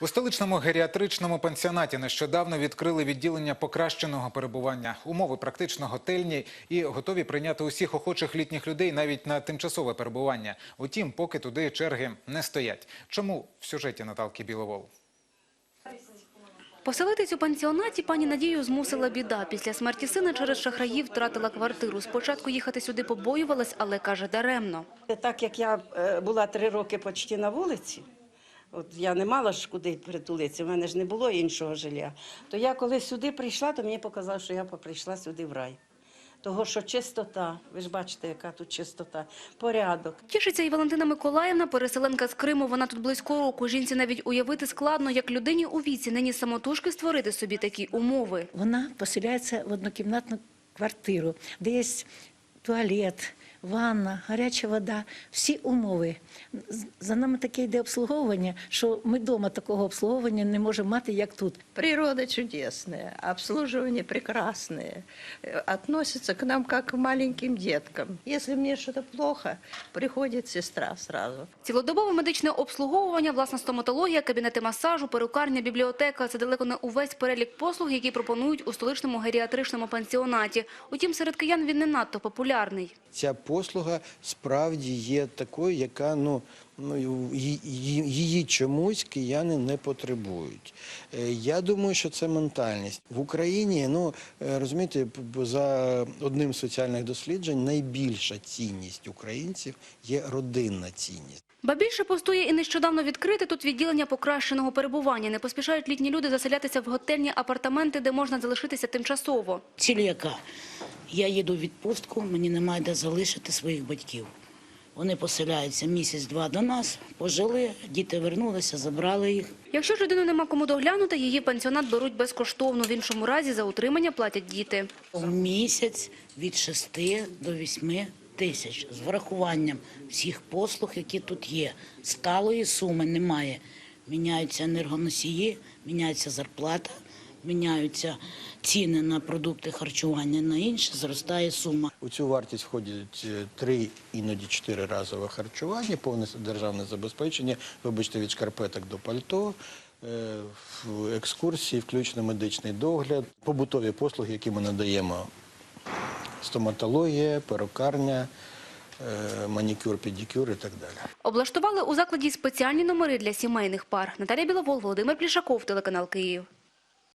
У столичному геріатричному пансіонаті нещодавно відкрили відділення покращеного перебування. Умови практично готельні і готові прийняти усіх охочих літніх людей навіть на тимчасове перебування. Утім, поки туди черги не стоять. Чому в сюжеті Наталки Біловол? Поселитись у пансіонаті пані Надію змусила біда. Після смерті сина через шахраїв втратила квартиру. Спочатку їхати сюди побоювалась, але каже даремно. Так як я е, була три роки почти на вулиці, от я не мала ж куди притулитися, в мене ж не було іншого жилья. То я коли сюди прийшла, то мені показало, що я прийшла сюди в рай. Того, що чистота, ви ж бачите, яка тут чистота, порядок. Тішиться і Валентина Миколаївна, переселенка з Криму. Вона тут близько року. Жінці навіть уявити складно, як людині у віці нині самотужки створити собі такі умови. Вона поселяється в однокімнатну квартиру, де є туалет, ванна, гаряча вода, всі умови. За нами таке йде обслуговування, що ми вдома такого обслуговування не можемо мати, як тут. Природа чудесная, обслуживание прекрасное, э, относятся к нам как к маленьким деткам. Если мне что-то плохо, приходит сестра сразу. Цілодобове медичне обслуговування, власна стоматологія, кабінети масажу, перукарня, бібліотека – це далеко не увесь перелік послуг, які пропонують у столичному геріатричному пансіонаті. Утім, серед киян він не надто популярний. Ця послуга справді є такою, яка ну, ну її чомусь кияни не потребують. Е, Я думаю, що це ментальність в Україні. Ну е, розумієте, за одним з соціальних досліджень найбільша цінність українців є родинна цінність. Ба більше постує і нещодавно відкрите тут відділення покращеного перебування. Не поспішають літні люди заселятися в готельні апартаменти, де можна залишитися тимчасово. Ціль яка? Я їду в відпустку, мені немає де залишити своїх батьків. Вони поселяються місяць-два до нас, пожили, діти вернулися, забрали їх. Якщо ж людину нема кому доглянути, її пансіонат беруть безкоштовно. В іншому разі за утримання платять діти. В місяць від 6 до 8 тисяч з врахуванням всіх послуг, які тут є. Сталої суми немає. Міняються енергоносії, міняється зарплата, міняються ціни на продукти харчування, на інше зростає сума. У цю вартість входять е, три, іноді чотири разове харчування, повне державне забезпечення, вибачте, від шкарпеток до пальто, е, екскурсії, включно медичний догляд, побутові послуги, які ми надаємо. Стоматологія, перукарня, е, манікюр, педикюр і так далі. Облаштували у закладі спеціальні номери для сімейних пар. Наталія Біловол, Володимир Плішаков, телеканал Київ.